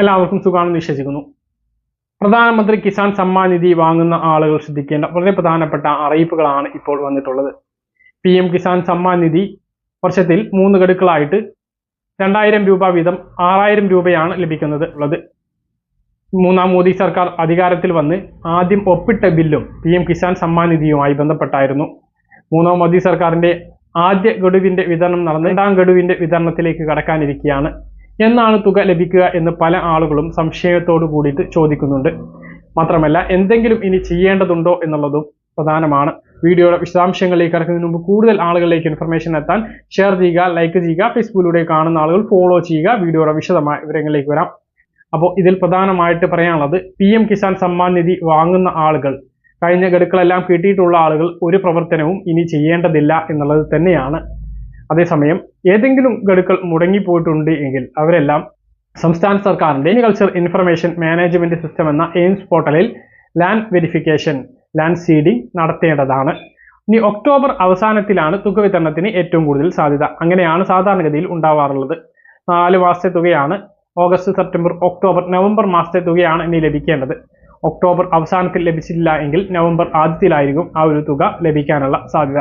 എല്ലാവർക്കും സുഖമാണെന്ന് വിശ്വസിക്കുന്നു. പ്രധാനമന്ത്രി കിസാൻ സമ്മാൻ നിധി വാങ്ങുന്ന ആളുകൾ ശ്രദ്ധിക്കേണ്ട വളരെ പ്രധാനപ്പെട്ട അറിയിപ്പുകളാണ് ഇപ്പോൾ വന്നിട്ടുള്ളത്. പി എം കിസാൻ സമ്മാൻ നിധി വർഷത്തിൽ മൂന്ന് ഗഡുക്കളായിട്ട് രണ്ടായിരം രൂപ വീതം ആറായിരം രൂപയാണ് ലഭിക്കുന്നത് ഉള്ളത്. മൂന്നാം മോദി സർക്കാർ അധികാരത്തിൽ വന്ന് ആദ്യം ഒപ്പിട്ട ബില്ലും പി എം കിസാൻ സമ്മാൻ നിധിയുമായി ബന്ധപ്പെട്ടായിരുന്നു. മൂന്നാം മോദി സർക്കാരിന്റെ ആദ്യ ഗഡുവിന്റെ വിതരണം നടന്ന് രണ്ടാം ഗഡുവിന്റെ വിതരണത്തിലേക്ക് കടക്കാനിരിക്കുകയാണ്. എന്നാണ് തുക ലഭിക്കുക എന്ന് പല ആളുകളും സംശയത്തോടു കൂടിയിട്ട് ചോദിക്കുന്നുണ്ട്. മാത്രമല്ല എന്തെങ്കിലും ഇനി ചെയ്യേണ്ടതുണ്ടോ എന്നുള്ളതും പ്രധാനമാണ്. വീഡിയോയുടെ വിശദാംശങ്ങളിലേക്ക് ഇറക്കുന്നതിന് മുമ്പ് കൂടുതൽ ആളുകളിലേക്ക് ഇൻഫർമേഷൻ എത്താൻ ഷെയർ ചെയ്യുക ലൈക്ക് ചെയ്യുക ഫേസ്ബുക്കിലൂടെ കാണുന്ന ആളുകൾ ഫോളോ ചെയ്യുക. വീഡിയോയുടെ വിശദമായ വിവരങ്ങളിലേക്ക് വരാം. അപ്പോൾ ഇതിൽ പ്രധാനമായിട്ട് പറയാനുള്ളത് പി എം കിസാൻ സമ്മാൻ നിധി വാങ്ങുന്ന ആളുകൾ കഴിഞ്ഞ ഗഡുക്കളെല്ലാം കിട്ടിയിട്ടുള്ള ആളുകൾ ഒരു പ്രവർത്തനവും ഇനി ചെയ്യേണ്ടതില്ല എന്നുള്ളത് തന്നെയാണ്. അതേസമയം ഏതെങ്കിലും ഗഡുക്കൾ മുടങ്ങിപ്പോയിട്ടുണ്ട് എങ്കിൽ അവരെല്ലാം സംസ്ഥാന സർക്കാരിന്റെ അഗ്രികൾച്ചർ ഇൻഫർമേഷൻ മാനേജ്മെന്റ് സിസ്റ്റം എന്ന എയിംസ് പോർട്ടലിൽ ലാൻഡ് വെരിഫിക്കേഷൻ ലാൻഡ് സീഡിംഗ് നടത്തേണ്ടതാണ്. ഇനി ഒക്ടോബർ അവസാനത്തിലാണ് തുക വിതരണത്തിന് ഏറ്റവും കൂടുതൽ സാധ്യത. അങ്ങനെയാണ് സാധാരണഗതിയിൽ ഉണ്ടാവാറുള്ളത്. നാല് മാസത്തെ തുകയാണ്. ഓഗസ്റ്റ് സെപ്റ്റംബർ ഒക്ടോബർ നവംബർ മാസത്തെ തുകയാണ് ഇനി ലഭിക്കേണ്ടത്. ഒക്ടോബർ അവസാനത്തിൽ ലഭിച്ചില്ല എങ്കിൽ നവംബർ ആദ്യത്തിലായിരിക്കും ആ ഒരു തുക ലഭിക്കാനുള്ള സാധ്യത.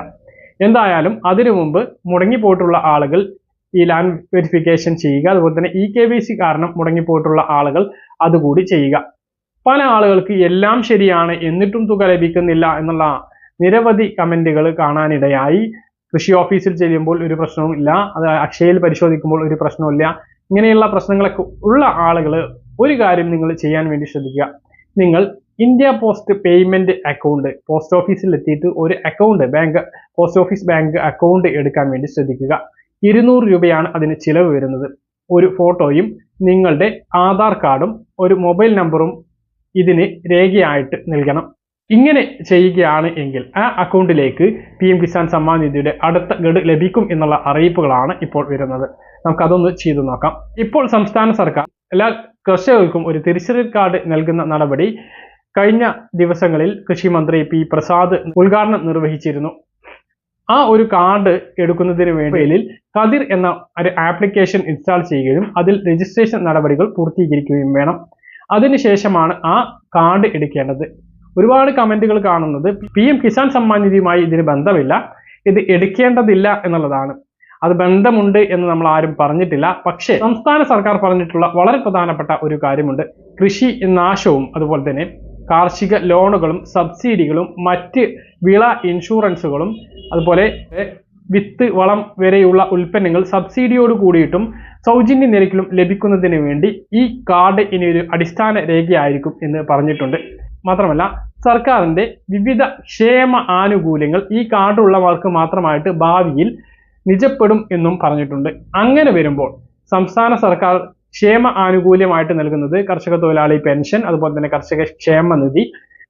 എന്തായാലും അതിനു മുമ്പ് മുടങ്ങിപ്പോയിട്ടുള്ള ആളുകൾ ഈ ലാൻഡ് വെരിഫിക്കേഷൻ ചെയ്യുക അതുപോലെ തന്നെ ഇ കെ വി സി കാരണം മുടങ്ങിപ്പോയിട്ടുള്ള ആളുകൾ അതുകൂടി ചെയ്യുക. പല ആളുകൾക്ക് എല്ലാം ശരിയാണ് എന്നിട്ടും തുക ലഭിക്കുന്നില്ല എന്നുള്ള നിരവധി കമന്റുകൾ കാണാനിടയായി. കൃഷി ഓഫീസിൽ ചെല്ലുമ്പോൾ ഒരു പ്രശ്നവും ഇല്ല അത് അക്ഷയയിൽ പരിശോധിക്കുമ്പോൾ ഒരു പ്രശ്നവുമില്ല ഇങ്ങനെയുള്ള പ്രശ്നങ്ങളൊക്കെ ഉള്ള ആളുകൾ ഒരു കാര്യം നിങ്ങൾ ചെയ്യാൻ വേണ്ടി ശ്രദ്ധിക്കുക. നിങ്ങൾ India post payment account post ഓഫീസിൽ എത്തിയിട്ട് ഒരു account bank post office bank account എടുക്കാൻ വേണ്ടി ശ്രദ്ധിക്കുക. ഇരുന്നൂറ് രൂപയാണ് അതിന് ചിലവ് വരുന്നത്. ഒരു ഫോട്ടോയും നിങ്ങളുടെ ആധാർ കാർഡും ഒരു മൊബൈൽ നമ്പറും ഇതിന് രേഖയായിട്ട് നൽകണം. ഇങ്ങനെ ചെയ്യുകയാണ് എങ്കിൽ ആ അക്കൗണ്ടിലേക്ക് പി എം കിസാൻ സമ്മാൻ നിധിയുടെ അടുത്ത ഗഡു ലഭിക്കും എന്നുള്ള അറിയിപ്പുകളാണ് ഇപ്പോൾ വരുന്നത്. നമുക്കതൊന്ന് ചെയ്തു നോക്കാം. ഇപ്പോൾ സംസ്ഥാന സർക്കാർ എല്ലാ കർഷകർക്കും ഒരു തിരിച്ചറിയൽ കാർഡ് നൽകുന്ന നടപടി കഴിഞ്ഞ ദിവസങ്ങളിൽ കൃഷി മന്ത്രി പി പ്രസാദ് ഉദ്ഘാടനം നിർവഹിച്ചിരുന്നു. ആ ഒരു കാർഡ് എടുക്കുന്നതിന് വേണ്ടിയിൽ കതിർ എന്ന ഒരു ആപ്ലിക്കേഷൻ ഇൻസ്റ്റാൾ ചെയ്യുകയും അതിൽ രജിസ്ട്രേഷൻ നടപടികൾ പൂർത്തീകരിക്കുകയും വേണം. അതിനുശേഷമാണ് ആ കാർഡ് എടുക്കേണ്ടത്. ഒരുപാട് കമന്റുകൾ കാണുന്നത് പി എം കിസാൻ സമ്മാൻ നിധിയുമായി ഇതിന് ബന്ധമില്ല. ഇത് എടുക്കേണ്ടതില്ല എന്നുള്ളതാണ്. അത് ബന്ധമുണ്ട് എന്ന് നമ്മൾ ആരും പറഞ്ഞിട്ടില്ല. പക്ഷേ സംസ്ഥാന സർക്കാർ പറഞ്ഞിട്ടുള്ള വളരെ പ്രധാനപ്പെട്ട ഒരു കാര്യമുണ്ട്. കൃഷി നാശവും അതുപോലെ തന്നെ കാർഷിക ലോണുകളും സബ്സിഡികളും മറ്റ് വിള ഇൻഷുറൻസുകളും അതുപോലെ വിത്ത് വളം വരെയുള്ള ഉൽപ്പന്നങ്ങൾ സബ്സിഡിയോട് കൂടിയിട്ടും സൗജന്യ നിരക്കിലും ലഭിക്കുന്നതിന് വേണ്ടി ഈ കാർഡ് ഇനി ഒരു അടിസ്ഥാന രേഖയായിരിക്കും എന്ന് പറഞ്ഞിട്ടുണ്ട്. മാത്രമല്ല സർക്കാരിന്റെ വിവിധ ക്ഷേമ ആനുകൂല്യങ്ങൾ ഈ കാർഡുള്ളവർക്ക് മാത്രമായിട്ട് ഭാവിയിൽ നിജപ്പെടും എന്നും പറഞ്ഞിട്ടുണ്ട്. അങ്ങനെ വരുമ്പോൾ സംസ്ഥാന സർക്കാർ ക്ഷേമ ആനുകൂല്യമായിട്ട് നൽകുന്നത് കർഷക തൊഴിലാളി പെൻഷൻ അതുപോലെ തന്നെ കർഷക ക്ഷേമനിധി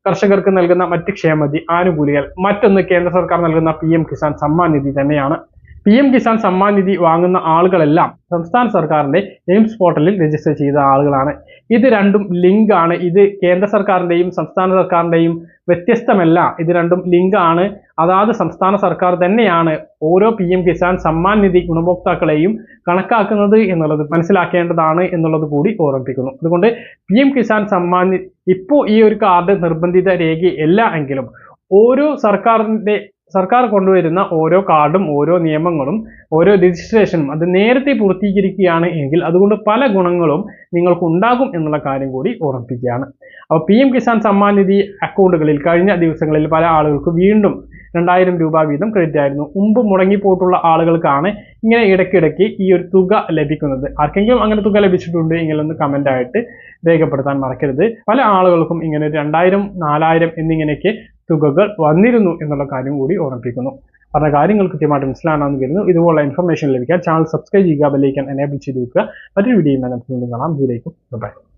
കർഷകർക്ക് നൽകുന്ന മറ്റ് ക്ഷേമനിധി ആനുകൂല്യങ്ങൾ. മറ്റൊന്ന് കേന്ദ്ര സർക്കാർ നൽകുന്ന പി കിസാൻ സമ്മാൻ നിധി തന്നെയാണ്. പി എം കിസാൻ സമ്മാൻ നിധി വാങ്ങുന്ന ആളുകളെല്ലാം സംസ്ഥാന സർക്കാരിന്റെ എയിംസ് പോർട്ടലിൽ രജിസ്റ്റർ ചെയ്ത ആളുകളാണ്. ഇത് രണ്ടും ലിങ്ക് ആണ് ഇത് കേന്ദ്ര സർക്കാരിന്റെയും സംസ്ഥാന സർക്കാരിന്റെയും വ്യത്യസ്തമല്ല. ഇത് രണ്ടും ലിങ്ക് ആണ് അതാത് സംസ്ഥാന സർക്കാർ തന്നെയാണ് ഓരോ പി എം കിസാൻ സമ്മാൻ നിധി ഗുണഭോക്താക്കളെയും കണക്കാക്കുന്നത് എന്നുള്ളത് മനസ്സിലാക്കേണ്ടതാണ് എന്നുള്ളത് കൂടി ഓർമ്മിപ്പിക്കുന്നു. അതുകൊണ്ട് പി എം കിസാൻ സമ്മാൻ ഇപ്പോൾ ഈ ഒരു കാർഡ് നിർബന്ധിത രേഖയല്ല എങ്കിലും ഓരോ സർക്കാരിന്റെ സർക്കാർ കൊണ്ടുവരുന്ന ഓരോ കാർഡും ഓരോ നിയമങ്ങളും ഓരോ രജിസ്ട്രേഷനും അത് നേരത്തെ പൂർത്തീകരിക്കുകയാണ് എങ്കിൽ അതുകൊണ്ട് പല ഗുണങ്ങളും നിങ്ങൾക്ക് ഉണ്ടാകും എന്നുള്ള കാര്യം കൂടി ഓർമ്മിപ്പിക്കുകയാണ് അപ്പോൾ പി എം കിസാൻ സമ്മാൻ നിധി അക്കൗണ്ടുകളിൽ കഴിഞ്ഞ ദിവസങ്ങളിൽ പല ആളുകൾക്ക് വീണ്ടും രണ്ടായിരം രൂപ വീതം ക്രെഡിറ്റ് ആയിരുന്നു. മുമ്പ് മുടങ്ങിപ്പോയിട്ടുള്ള ആളുകൾക്കാണ് ഇങ്ങനെ ഇടയ്ക്കിടയ്ക്ക് ഈ ഒരു തുക ലഭിക്കുന്നത്. ആർക്കെങ്കിലും അങ്ങനെ തുക ലഭിച്ചിട്ടുണ്ട് എങ്കിലൊന്ന് കമന്റ് ആയിട്ട് രേഖപ്പെടുത്താൻ മറക്കരുത്. പല ആളുകൾക്കും ഇങ്ങനെ രണ്ടായിരം നാലായിരം എന്നിങ്ങനെയൊക്കെ തുകകൾ വന്നിരുന്നു എന്നുള്ള കാര്യം കൂടി ഓർമ്മിപ്പിക്കുന്നു. പറഞ്ഞ കാര്യങ്ങൾ കൃത്യമായിട്ട് മനസ്സിലാണെന്ന് കരുതുന്നു. ഇതുപോലുള്ള ഇൻഫർമേഷൻ ലഭിക്കാൻ ചാനൽ സബ്സ്ക്രൈബ് ചെയ്യുക ബെല്ലൈക്കൻ എനേബിൾ ചെയ്ത് വെക്കുക. മറ്റൊരു വീഡിയോ നമുക്ക് വീണ്ടും കാണാം. ദൂരേക്കും